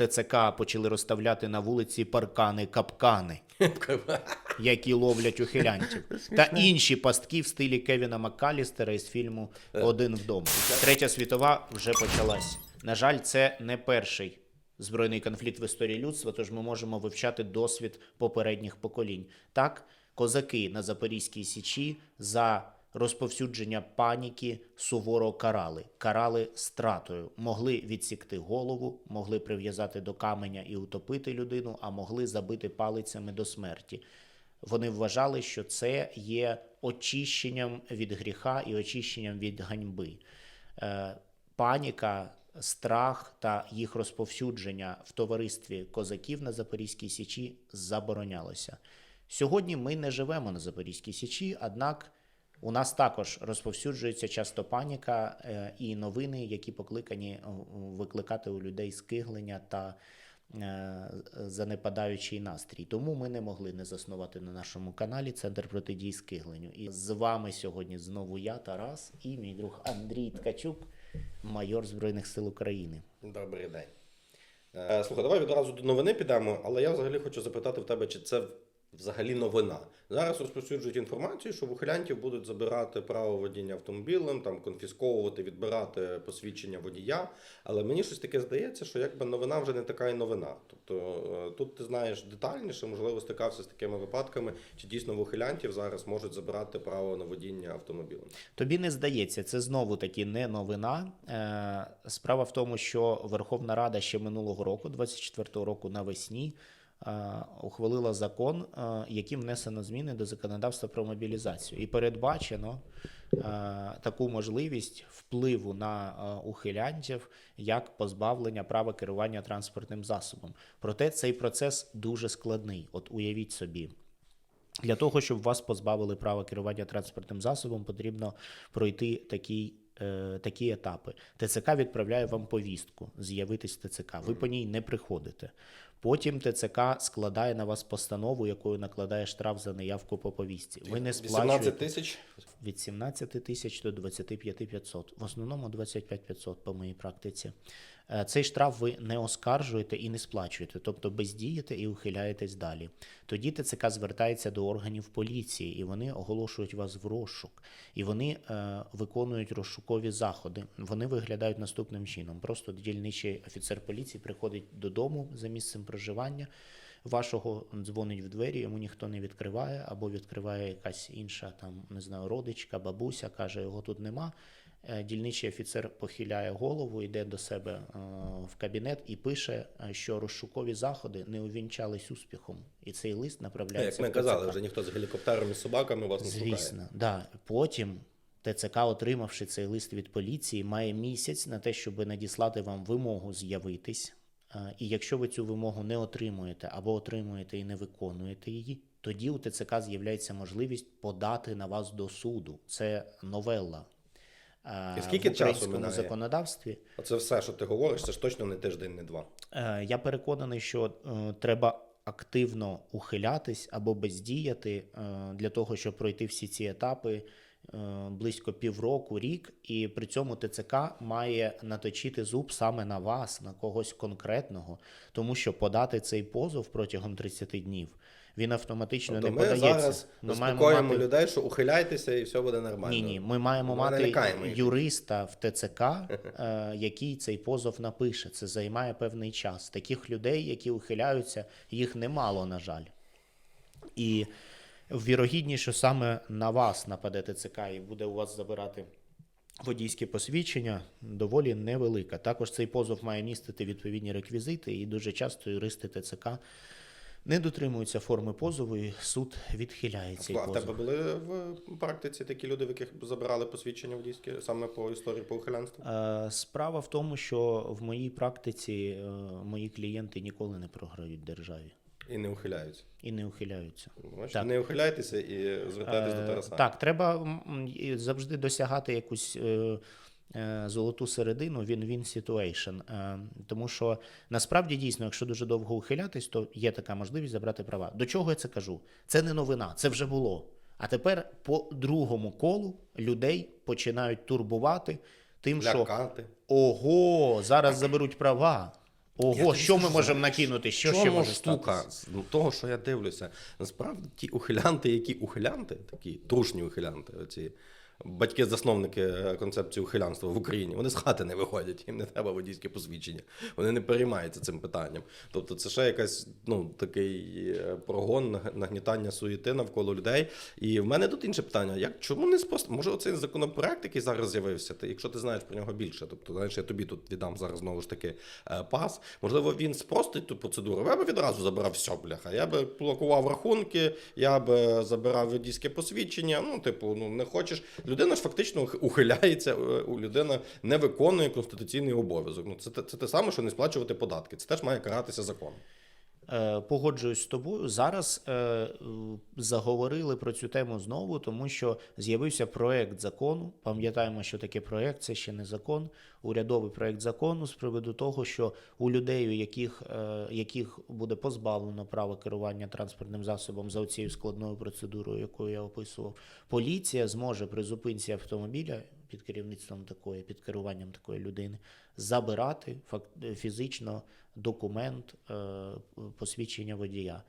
ТЦК почали розставляти на вулиці паркани, капкани, які ловлять ухилянтів, та інші пастки в стилі Кевіна Маккалістера із фільму Один вдома. Третя світова вже почалась. На жаль, це не перший збройний конфлікт в історії людства, тож ми можемо вивчати досвід попередніх поколінь. Так, козаки на Запорізькій Січі за розповсюдження паніки суворо карали, карали стратою, могли відсікти голову, могли прив'язати до каменя і утопити людину, а могли забити палицями до смерті. Вони вважали, що це є очищенням від гріха і очищенням від ганьби. Е, паніка, страх та їх розповсюдження в товаристві козаків на Запорізькій Січі заборонялося. Сьогодні ми не живемо на Запорізькій Січі, однак у нас також розповсюджується часто паніка е, і новини, які покликані е, викликати у людей скиглення та е, занепадаючий настрій. Тому ми не могли не заснувати на нашому каналі Центр протидії скигленню. І з вами сьогодні знову я, Тарас, і мій друг Андрій Ткачук, майор Збройних сил України. Добрий день. Слухай, давай відразу до новини підемо, але я взагалі хочу запитати в тебе, чи це взагалі новина. Зараз розповсюджують інформацію, що в будуть забирати право водіння автомобілем, там конфісковувати, відбирати посвідчення водія. Але мені щось таке здається, що якби новина вже не така і новина. Тобто е, тут ти знаєш детальніше, можливо, стикався з такими випадками, чи дійсно в зараз можуть забирати право на водіння автомобілем. Тобі не здається, це знову таки не новина. Е, Справа в тому, що Верховна Рада ще минулого року, 24-го року навесні, ухвалила закон, е, яким внесено зміни до законодавства про мобілізацію, і передбачено е, таку можливість впливу на е, ухилянтів як позбавлення права керування транспортним засобом. Проте цей процес дуже складний. От уявіть собі. Для того, щоб вас позбавили права керування транспортним засобом, потрібно пройти такі, е, такі етапи. ТЦК відправляє вам повістку, з'явитись ТЦК. Ви по ній не приходите. Потім ТЦК складає на вас постанову, якою накладає штраф за неявку по повістці. Ви не 18 тисяч. від 17 тисяч до 25 500. В основному 25 500 по моїй практиці. Е, Цей штраф ви не оскаржуєте і не сплачуєте, тобто бездієте і ухиляєтесь далі. Тоді ТЦК звертається до органів поліції, і вони оголошують вас в розшук. І вони е, виконують розшукові заходи. Вони виглядають наступним чином: просто дільничий офіцер поліції приходить додому за місцем проживання. Вашого дзвонить в двері, йому ніхто не відкриває, або відкриває якась інша там, не знаю, родичка, бабуся, каже, його тут нема. Е, Дільничий офіцер похиляє голову, йде до себе е, в кабінет і пише, е, що розшукові заходи не увінчались успіхом. І цей лист направляється. Як ми в казали, вже ніхто з гелікоптером і собаками вас не шукає. Звісно, да. Потім ТЦК, отримавши цей лист від поліції, має місяць на те, щоб надіслати вам вимогу з'явитись. І якщо ви цю вимогу не отримуєте або отримуєте і не виконуєте її, тоді у ТЦК з'являється можливість подати на вас до суду. Це новелла. І скільки в українському законодавстві. Оце все, що ти говориш, це ж точно не тиждень, не два. Е, Я переконаний, що е, треба активно ухилятись або бездіяти е, для того, щоб пройти всі ці етапи близько півроку, рік, і при цьому ТЦК має наточити зуб саме на вас, на когось конкретного, тому що подати цей позов протягом 30 днів він автоматично Тобто не ми подається. зараз Ми заспокоїмо мати- людей, що ухиляйтеся і все буде нормально. ні, ні, ми маємо Ми мати юриста в ТЦК, е, який цей позов напише. Це займає певний час. Таких людей, які ухиляються, їх немало, на жаль. І вірогідніше, що саме на вас нападе ТЦК і буде у вас забирати водійське посвідчення, доволі невелика. Також цей позов має містити відповідні реквізити, і дуже часто юристи ТЦК не дотримуються форми позову, і суд відхиляє цей А в тебе були в практиці такі люди, в яких забирали посвідчення водійське саме по історії по ухилянству? Е, Справа в тому, що в моїй практиці е, мої клієнти ніколи не програють державі І не ухиляються. і не ухиляються. Бачите, Так. не ухиляйтеся і звертайтесь до Е, Тараса. Так, треба завжди досягати якусь золоту середину, win-win situation. Е, Тому що насправді дійсно, якщо дуже довго ухилятись, то є така можливість забрати права. До чого я це кажу? Це не новина, це вже було. А тепер по другому колу людей починають турбувати тим, що Лякати. Ого, зараз заберуть права. Ого, що ми можемо накинути? Що ще може штука з ну, того, що я дивлюся, насправді ті ухилянти, які ухилянти, такі трушні ухилянти, оці батьки-засновники е, концепції ухилянства в Україні, вони з хати не виходять, їм не треба водійське посвідчення. Вони не переймаються цим питанням. Тобто, це ще якась ну такий е, прогон, наг- нагнітання суєти навколо людей. І в мене тут інше питання: як чому не спрост... Може, оцей законопроект, який зараз з'явився, ти, якщо ти знаєш про нього більше, тобто знаєш, я тобі тут віддам зараз знову ж таки е, пас. Можливо, він спростить ту процедуру. Я би відразу забирав все, бляха. Я би блокував рахунки, я би забирав водійське посвідчення. Ну, типу, ну не хочеш. Людина ж фактично ух- ухиляється, е, людина не виконує конституційний обов'язок. Ну, це, це те саме, що не сплачувати податки. Це теж має каратися законом. Е, Погоджуюсь з тобою. Зараз е, заговорили про цю тему знову, тому що з'явився проект закону. Пам'ятаємо, що таке проект, це ще не закон. Урядовий проект закону з приводу того, що у людей, у яких, е, яких буде позбавлено права керування транспортним засобом за цією складною процедурою, яку я описував, поліція зможе при зупинці автомобіля під керівництвом такої, під керуванням такої людини, забирати фізично документ е, посвідчення водія.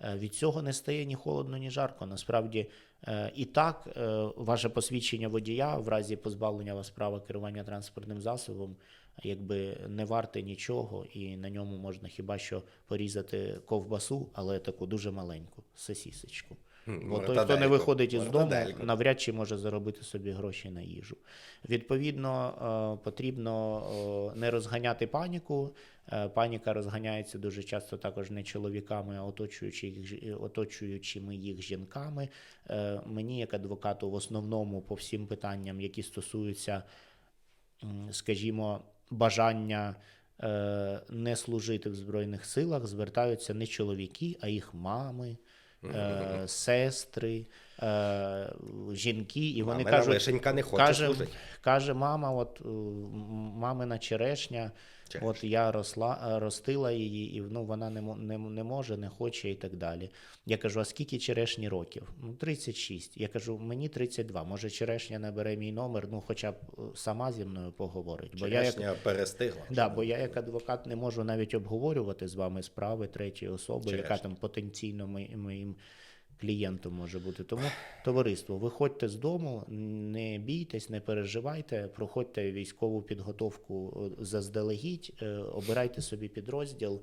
Е, Від цього не стає ні холодно, ні жарко. Насправді, е, і так, ваше посвідчення водія в разі позбавлення вас права керування транспортним засобом, якби не варте нічого, і на ньому можна хіба що порізати ковбасу, але таку дуже маленьку сосісочку. Бо той, хто не виходить із дому, навряд чи може заробити собі гроші на їжу. Відповідно, е, потрібно е, не розганяти паніку. Е, Паніка розганяється дуже часто також не чоловіками, а оточуючи оточуючими їх жінками. Мені, як адвокату, в основному по всім питанням, які стосуються, скажімо, бажання не служити в Збройних силах, звертаються не чоловіки, а їх мами. Е, сестри, е, жінки, і вони Мамина кажуть, вишенька не хоче каже, служити. каже мама, от мамина черешня, Черешня. от я росла, ростила її, і ну, вона не, не, не може, не хоче і так далі. Я кажу, а скільки черешні років? Ну, 36. Я кажу, мені 32. Може, черешня набере мій номер, ну хоча б е, сама зі мною поговорить. Бо я як Черешня перестигла. Да, бо я як адвокат не можу навіть обговорювати з вами справи третьої особи, яка там потенційно ми- моїм клієнтом може бути. Тому, товариство, виходьте з дому, не бійтесь, не переживайте, проходьте військову підготовку е, заздалегідь, е, обирайте собі підрозділ,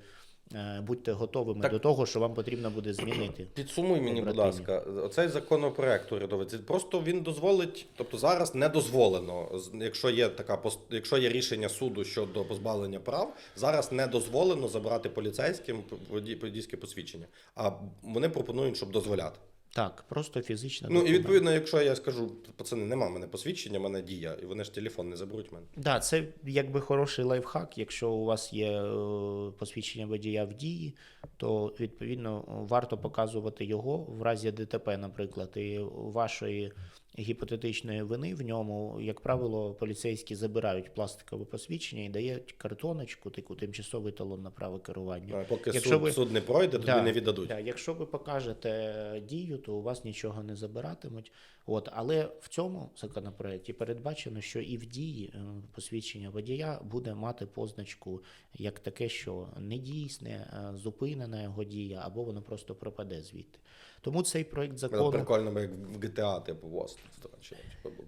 будьте готовими Так. до того, що вам потрібно буде змінити. Підсумуй мені, будь ласка, оцей законопроект урядовий, просто він дозволить, тобто зараз не дозволено, якщо є така якщо є рішення суду щодо позбавлення прав, зараз не дозволено забрати поліцейським водій- водійське посвідчення. А вони пропонують, щоб дозволяти. Так, просто фізично. Ну і відповідно, якщо я скажу, пацани, нема в мене посвідчення, в мене дія, і вони ж телефон не заберуть мене. Да, це якби хороший лайфхак. Якщо у вас є е, посвідчення водія в дії, то відповідно варто показувати його в разі ДТП, наприклад, і вашої гіпотетичної вини в ньому, як правило, поліцейські забирають пластикове посвідчення і дають картоночку, таку тимчасовий талон на право керування. А Поки Якщо суд, ви- суд не пройде, Да, не віддадуть. Да, якщо ви покажете дію, то у вас нічого не забиратимуть. От, але в цьому законопроекті передбачено, що і в дії е, посвідчення водія буде мати позначку як таке, що недійсне, е, зупинена його дія, або воно просто пропаде звідти. Тому цей проект Було закону. прикольно, би як в GTA, типу, ВОЗ. типу,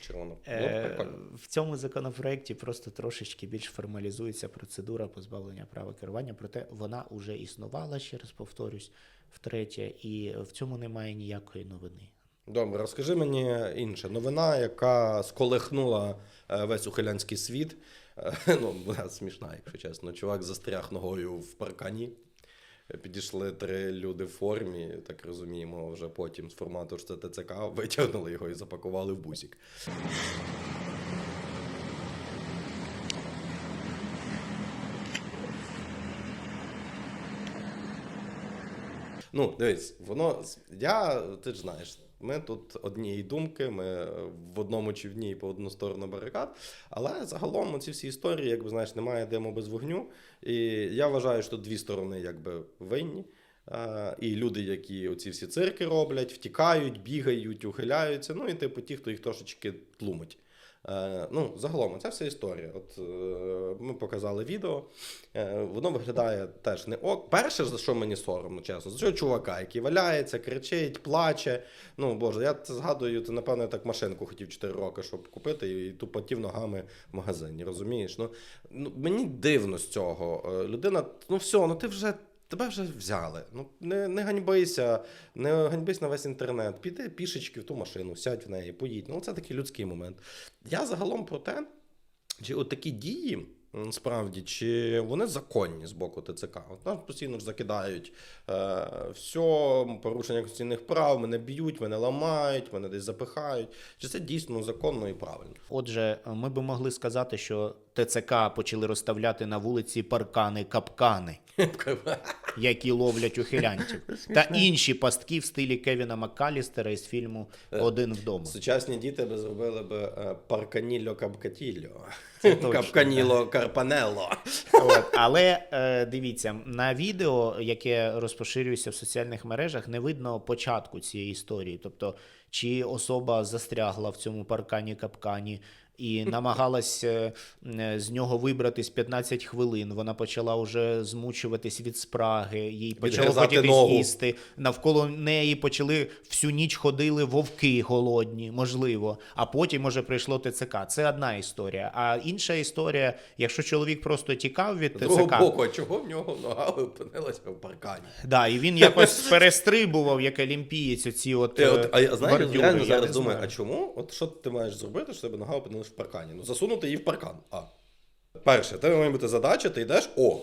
червоно. Е. В цьому законопроекті просто трошечки більш формалізується процедура позбавлення права керування, проте вона вже існувала, ще раз повторюсь, втретє, і в цьому немає ніякої новини. Добре, розкажи мені інше. Новина, яка сколихнула е, весь ухилянський світ. Е, Ну, вона смішна, якщо чесно. Чувак застряг ногою в паркані. Підійшли три люди в формі, так розуміємо, вже потім з формату що це ТЦК, витягнули його і запакували в бусік. Ну, дивись, воно. Я, ти ж знаєш, ми тут однієї думки, ми в одному чи в ній по одну сторону барикад. Але загалом ці всі історії, якби знаєш, немає диму без вогню. І я вважаю, що дві сторони якби винні. І люди, які оці всі цирки роблять, втікають, бігають, ухиляються. Ну і типу ті, хто їх трошечки тлумить. Е, ну, загалом, це вся історія. От е, ми показали відео. Е, воно виглядає теж не ок. Перше, за що мені соромно, чесно, за цього чувака, який валяється, кричить, плаче. Ну, боже, я це згадую, це, напевно, я так машинку хотів 4 роки, щоб купити, і тупотів ногами в магазині. Розумієш? Ну, ну мені дивно з цього. Людина, ну все, ну ти вже. Тебе вже взяли. Ну не, не ганьбися, не ганьбись на весь інтернет. Піди пішечки в ту машину, сядь в неї, поїдь. Ну це такий людський момент. Я загалом про те, чи такі дії. м, Справді, чи вони законні з боку ТЦК? От нас постійно ж закидають е, все, порушення конституційних прав, мене б'ють, мене ламають, мене десь запихають. Чи це дійсно законно і правильно? Отже, ми би могли сказати, що ТЦК почали розставляти на вулиці паркани капкани, які ловлять ухилянтів, та інші пастки в стилі Кевіна Маккалістера із фільму Один вдома. Сучасні діти би зробили би е, парканілло капкатілло, капканіло карпанелло. Але е, дивіться, на відео, яке розпоширюється в соціальних мережах, не видно початку цієї історії. Тобто, чи особа застрягла в цьому паркані капкані. І намагалась е, е, з нього вибратись 15 хвилин. Вона почала вже змучуватись від спраги, їй почало хотітись їсти. Навколо неї почали всю ніч ходили вовки голодні, можливо. А потім уже прийшло ТЦК. Це одна історія. А інша історія, якщо чоловік просто тікав від З другого боку, а чого в нього нога опинилася в паркані? да, і він якось перестрибував, як олімпієць, оці от, от, а я е, реально я зараз думаю, а чому? От що ти маєш зробити, щоб тебе нога в паркані? Ну засунути її в паркан. А. Перше, тебе має бути задача, ти йдеш, о,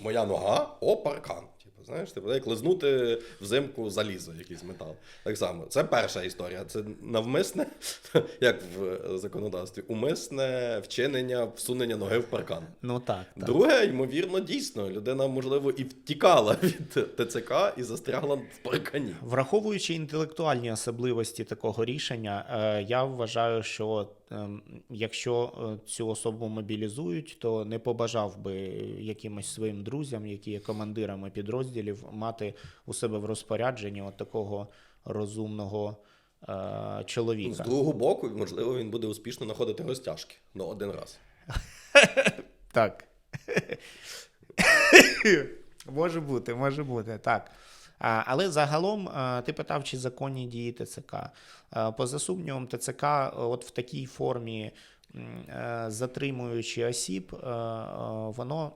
моя нога, о, паркан. Типу, знаєш, типу, як лизнути взимку залізо, якийсь метал. Так само, це перша історія. Це навмисне, як в законодавстві, умисне вчинення всунення ноги в паркан. Ну так, так. Друге, ймовірно, дійсно, людина, можливо, і втікала від ТЦК і застрягла в паркані. Враховуючи інтелектуальні особливості такого рішення, е, я вважаю, що якщо е, цю особу мобілізують, то не побажав би якимось своїм друзям, які є командирами підрозділів, мати у себе в розпорядженні от такого розумного е, З другого боку, можливо, він буде успішно знаходити розтяжки. Ну, один раз. Так. може бути, може бути, так. Але загалом ти питав, чи законні дії ТЦК. Поза сумнівом, ТЦК от в такій формі, е, затримуючи осіб, е, е, воно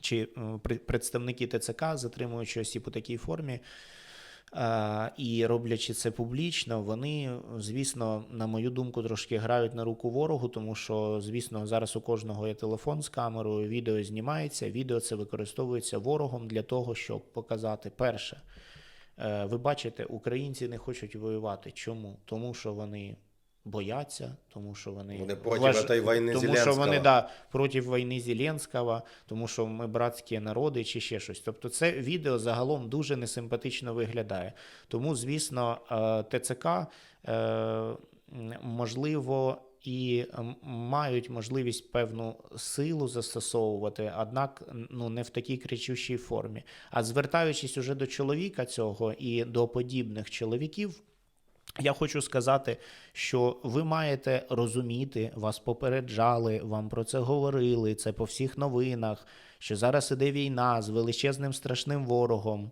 чи представники ТЦК, затримуючи осіб у такій формі, і роблячи це публічно, вони, звісно, на мою думку, трошки грають на руку ворогу, тому що, звісно, зараз у кожного є телефон з камерою, відео знімається, відео це використовується ворогом для того, щоб показати перше. е, Ви бачите, українці не хочуть воювати. Чому? Тому що вони бояться, тому що вони, Вони проти этой війни тому що вони да, проти війни Зеленського, тому що ми братські народи чи ще щось. Тобто це відео загалом дуже несимпатично виглядає. Тому, звісно, е, ТЦК е, можливо. І мають можливість певну силу застосовувати, однак ну не в такій кричущій формі. А звертаючись уже до чоловіка цього і до подібних чоловіків, я хочу сказати, що ви маєте розуміти, вас попереджали, вам про це говорили, це по всіх новинах, що зараз іде війна з величезним страшним ворогом.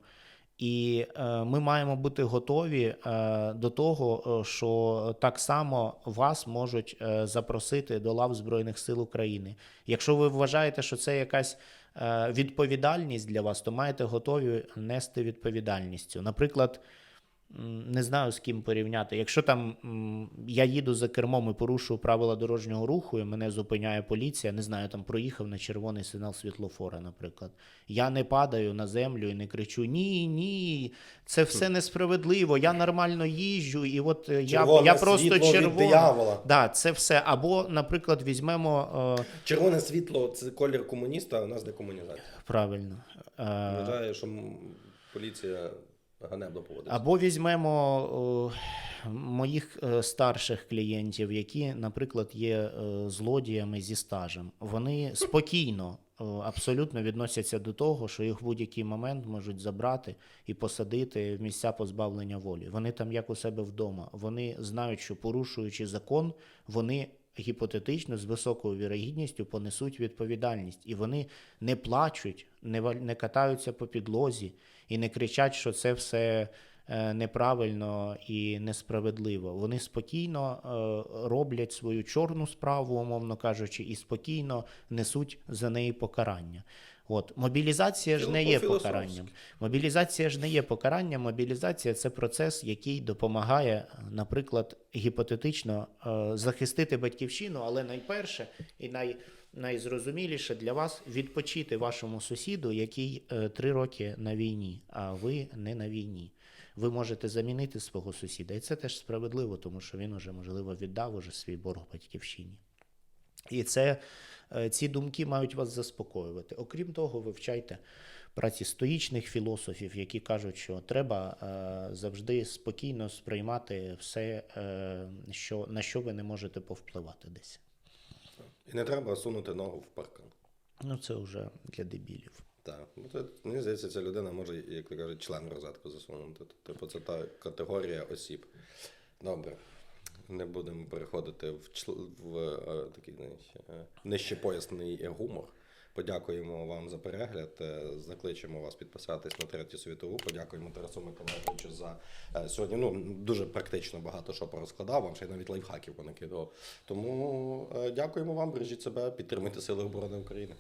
І е, ми маємо бути готові е, до того, е, що так само вас можуть е, запросити до лав Збройних сил України. Якщо ви вважаєте, що це якась е, відповідальність для вас, то маєте готові нести відповідальність. Наприклад, не знаю з ким порівняти. Якщо там я їду за кермом і порушую правила дорожнього руху, і мене зупиняє поліція, не знаю, там проїхав на червоний сигнал світлофора, наприклад. Я не падаю на землю і не кричу: Ні, ні, це все несправедливо. Я нормально їжджу, і от е, я, я просто червоний. диявола. Да, це все. Або, наприклад, візьмемо е, Червоне світло це колір комуніста, а у нас декомунізація. правильно. е, Вважаю, що поліція ганебно поводиться. Або візьмемо о, моїх е, старших клієнтів, які, наприклад, є е, злодіями зі стажем. Вони спокійно е, абсолютно відносяться до того, що їх в будь-який момент можуть забрати і посадити в місця позбавлення волі. Вони там як у себе вдома. Вони знають, що порушуючи закон, вони гіпотетично з високою вірогідністю понесуть відповідальність. І вони не плачуть, не, не катаються по підлозі і не кричать, що це все е, неправильно і несправедливо. Вони спокійно е, роблять свою чорну справу, умовно кажучи, і спокійно несуть за неї покарання. От мобілізація ж не є покаранням. Мобілізація ж не є покаранням. Мобілізація це процес, який допомагає, наприклад, гіпотетично е, захистити батьківщину, але найперше і най, найзрозуміліше для вас відпочити вашому сусіду, який е, три роки на війні, а ви не на війні. Ви можете замінити свого сусіда, і це теж справедливо, тому що він уже можливо віддав уже свій борг батьківщині. І це, ці думки мають вас заспокоювати. Окрім того, вивчайте праці стоїчних філософів, які кажуть, що треба е, завжди спокійно сприймати все, е, що, на що ви не можете повпливати десь. І не треба сунути ногу в паркан. Ну, це вже для дебілів. Так, ну це мені здається, ця людина може, як кажуть, член розетку засунути. Типу, це та категорія осіб. Добре. Не будемо переходити в, чл- в е, такий знаєш, е, нижчепоясний гумор. Подякуємо вам за перегляд. е, Закличемо вас підписатись на третю світову. Подякуємо Тарасу Миколаївичу за сьогодні. Ну дуже практично багато що порозкладав. Вам ще й навіть лайфхаків понакидував. Тому дякуємо вам, бережіть себе, підтримуйте Сили оборони України.